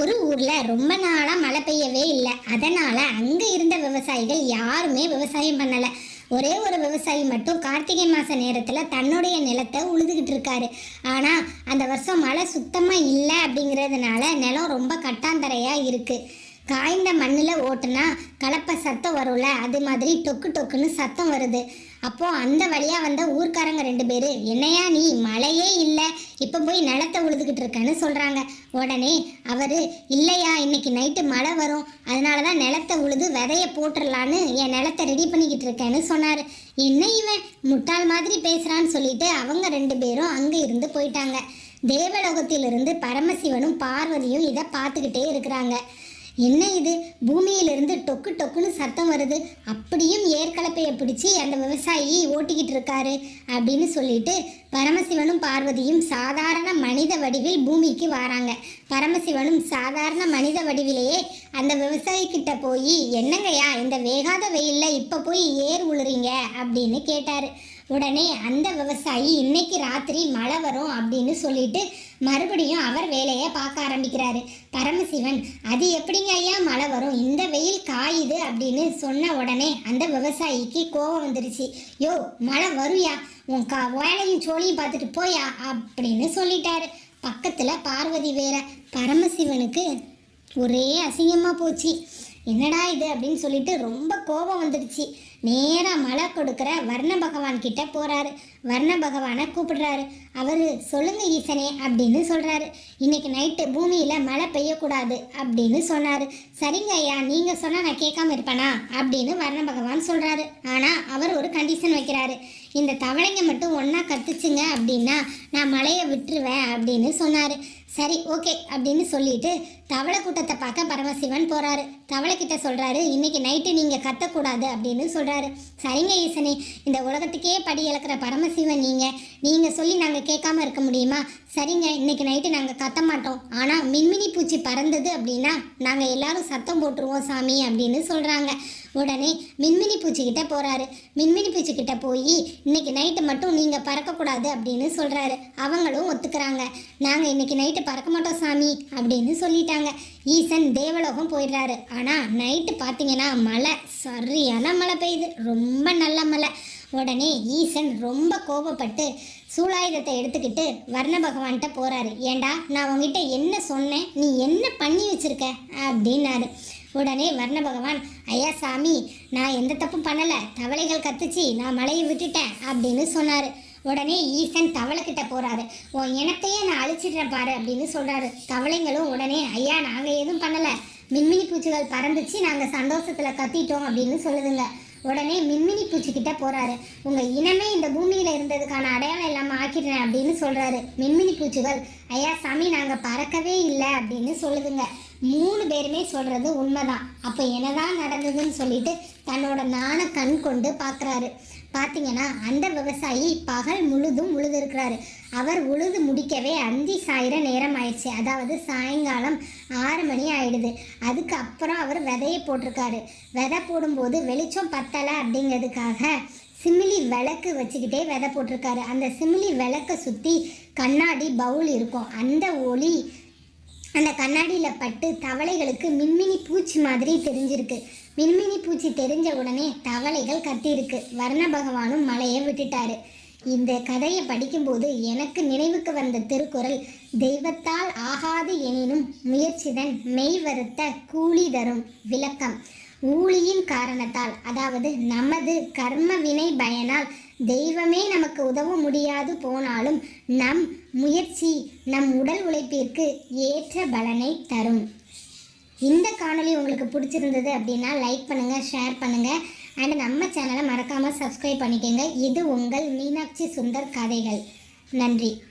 ஒரு ஊர்ல ரொம்ப நாளா மழை பெய்யவே இல்லை. அதனால அங்க இருந்த விவசாயிகள் யாருமே விவசாயம் பண்ணல. ஒரே ஒரு விவசாயி மட்டும் கார்த்திகை மாச நேரத்துல தன்னுடைய நிலத்தை உழுதுகிட்டு இருக்காரு. ஆனா அந்த வருஷம் மழை சுத்தமா இல்லை அப்படிங்கிறதுனால நிலம் ரொம்ப கட்டாந்தரையா இருக்கு. காய்ந்த மண்ணில் ஓட்டுனா கலப்பை சத்தம் வரும்ல அது மாதிரி டொக்கு டொக்குன்னு சத்தம் வருது. அப்போ அந்த வழியா வந்த ஊர்க்காரங்க ரெண்டு பேரு என்னையா நீ மழையே இல்லை இப்போ போய் நிலத்தை உழுதுகிட்டு இருக்கேன்னு சொல்றாங்க. உடனே அவரு இல்லையா இன்னைக்கு நைட்டு மழை வரும் அதனால தான் நிலத்தை உழுது விதைய போட்டுடலான்னு என் நிலத்தை ரெடி பண்ணிக்கிட்டு இருக்கேன்னு சொன்னார். என்ன இவன் முட்டாள் மாதிரி பேசுறான்னு சொல்லிட்டு அவங்க ரெண்டு பேரும் அங்கே இருந்து போயிட்டாங்க. தேவலோகத்திலிருந்து பரமசிவனும் பார்வதியும் இதை பார்த்துக்கிட்டே இருக்கிறாங்க. என்ன இது? பூமியிலிருந்து டொக்கு டொக்குன்னு சத்தம் வருது. அப்படியும் ஏற்கலப்பையை பிடிச்சி அந்த விவசாயி ஓட்டிக்கிட்டு இருக்காரு அப்படின்னு சொல்லிட்டு பரமசிவனும் பார்வதியும் சாதாரண மனித வடிவில் பூமிக்கு வராங்க. பரமசிவனும் சாதாரண மனித வடிவிலேயே அந்த விவசாயிக்கிட்ட போய் என்னங்கய்யா இந்த வேகாத வெயில்ல இப்போ போய் ஏர் உழுறீங்க? அப்படின்னு கேட்டார். உடனே அந்த விவசாயி இன்னைக்கு ராத்திரி மழை வரும் அப்படின்னு சொல்லிட்டு மறுபடியும் அவர் வேலையை பார்க்க ஆரம்பிக்கிறாரு. பரமசிவன் அது எப்படிங்க ஐயா மழை வரும்? இந்த வெயில் காயுது அப்படின்னு சொன்ன உடனே அந்த விவசாயிக்கு கோபம் வந்துருச்சு. யோ மழை வருயா உன் கா வேலையும் சோழியும் பார்த்துட்டு போயா அப்படின்னு சொல்லிட்டாரு. பக்கத்தில் பார்வதி வேற பரமசிவனுக்கு ஒரே அசிங்கமாக போச்சு. என்னடா இது? அப்படின்னு சொல்லிட்டு ரொம்ப கோபம் வந்துடுச்சு நேராக மழை கொடுக்குற வர்ண பகவான் கிட்ட போகிறாரு வர்ண பகவானை கூப்பிடுறாரு. அவர் சொல்லுங்க ஈசனே அப்படின்னு சொல்கிறாரு இன்னைக்கு நைட்டு பூமியில் மழை பெய்யக்கூடாது அப்படின்னு சொன்னார். சரிங்க ஐயா நீங்கள் சொன்னால் நான் கேட்காம இருப்பேனா அப்படின்னு வர்ண பகவான் சொல்கிறாரு ஆனால் அவர் ஒரு கண்டிஷன் வைக்கிறாரு. இந்த தவளைங்க மட்டும் ஒன்றா கத்துச்சுங்க அப்படின்னா நான் மழையை விட்டுருவேன் அப்படின்னு சொன்னார். சரி ஓகே அப்படின்னு சொல்லிட்டு தவளை கூட்டத்தை பார்க்க பரமசிவன் போகிறாரு தவளை கிட்ட இன்றைக்கி நைட்டு நீங்கள் கத்தக்கூடாது அப்படின்னு சொல்கிறாரு சரிங்க ஈசனே இந்த உலகத்துக்கே படி இழக்கிற பரமசிவன் நீங்கள் நீங்கள் சொல்லி நாங்கள் கேட்காம இருக்க முடியுமா? சரிங்க இன்னைக்கு நைட்டு நாங்கள் கத்த மாட்டோம். ஆனால் மின்மினி பூச்சி பறந்தது அப்படின்னா நாங்கள் எல்லாரும் சத்தம் போட்டுருவோம் சாமி அப்படின்னு சொல்கிறாங்க உடனே மின்மினி பூச்சிக்கிட்ட போகிறாரு மின்மினி பூச்சிக்கிட்ட போய் இன்னைக்கு நைட்டு மட்டும் நீங்கள் பறக்கக்கூடாது அப்படின்னு சொல்கிறாரு அவங்களும் ஒத்துக்கிறாங்க. நாங்கள் இன்னைக்கு நைட்டு பறக்க மாட்டோம் சாமி அப்படின்னு சொல்லிட்டாங்க. ஈசன் தேவலோகம் போயிடுறாரு. ஆனால் நைட்டு பார்த்தீங்கன்னா மழை. சரியான மழை பெய்யுது. ரொம்ப நல்ல மழை. உடனே ஈசன் ரொம்ப கோபப்பட்டு சூலாயுதத்தை எடுத்துக்கிட்டு வர்ண பகவான்கிட்ட போகிறாரு ஏண்டா நான் உங்ககிட்ட என்ன சொன்னேன்? நீ என்ன பண்ணி வச்சிருக்க? அப்படின்னாரு. உடனே வர்ண பகவான் ஐயா சாமி நான் எந்த தப்பும் பண்ணலை. தவளைகள் கத்துச்சு. நான் மலையை விட்டுட்டேன். அப்படின்னு சொன்னார். உடனே ஈசன் தவளை கிட்ட உன் இனத்தையே நான் அழிச்சிடுறேன் பாரு அப்படின்னு சொல்கிறாரு தவளைங்களும் உடனே ஐயா நாங்கள் எதுவும் பண்ணலை. மின்மினி பூச்சிகள் பறந்துச்சு. நாங்கள் சந்தோஷத்தில் கத்திட்டோம் அப்படின்னு சொல்லுதுங்க. உடனே மின்மினி பூச்சிக்கிட்ட போகிறாரு உங்கள் இனமே இந்த பூமியில் இருந்ததுக்கான அடையாளம் இல்லாமல் ஆக்கிடுறேன் அப்படின்னு சொல்கிறாரு மின்மினி பூச்சிகள். ஐயா சாமி நாங்கள் பறக்கவே இல்லை அப்படின்னு சொல்லுதுங்க. மூணு பேருமே சொல்கிறது உண்மைதான். அப்போ என்னதான் நடந்ததுன்னு சொல்லிட்டு தன்னோட நாண கண் கொண்டு பார்க்குறாரு பார்த்தீங்கன்னா அந்த விவசாயி பகல் முழுதும் உழுதுருக்கிறாரு. அவர் உழுது முடிக்கவே அந்தி சாயிரம் நேரம் ஆயிடுச்சு. அதாவது சாயங்காலம் ஆறு மணி ஆயிடுது. அதுக்கு அப்புறம் அவர் விதையை போட்டிருக்காரு. விதை போடும்போது வெளிச்சம் பத்தலை அப்படிங்கிறதுக்காக சிமிலி விளக்கு வச்சுக்கிட்டே விதை போட்டிருக்காரு. அந்த சிமிலி விளக்கை சுற்றி கண்ணாடி பவுல் இருக்கும். அந்த ஒளி அந்த கண்ணாடியில் பட்டு தவளைகளுக்கு மின்மினி பூச்சி மாதிரி தெரிஞ்சிருக்கு. மின்மினி பூச்சி தெரிஞ்ச உடனே தவளைகள் கத்தியிருக்கு வர்ண பகவானும் மலையை விட்டுட்டாரு. இந்த கதையை படிக்கும்போது எனக்கு நினைவுக்கு வந்த திருக்குறள் தெய்வத்தால் ஆகாது எனினும் முயற்சிதன் மெய் வருத்த கூலி தரும் விளக்கம். ஊழியின் காரணத்தால் அதாவது நமது கர்ம வினை பயனால் தெய்வமே நமக்கு உதவ முடியாது போனாலும் நம் முயற்சி நம் உடல் உழைப்பிற்கு ஏற்ற பலனை தரும். இந்த காணொலி உங்களுக்கு பிடிச்சிருந்தது அப்படின்னா லைக் பண்ணுங்கள் ஷேர் பண்ணுங்கள் அண்ட் நம்ம சேனலை மறக்காமல் சப்ஸ்கிரைப் பண்ணிக்கோங்க. இது உங்கள் மீனாட்சி சுந்தர் கதைகள். நன்றி.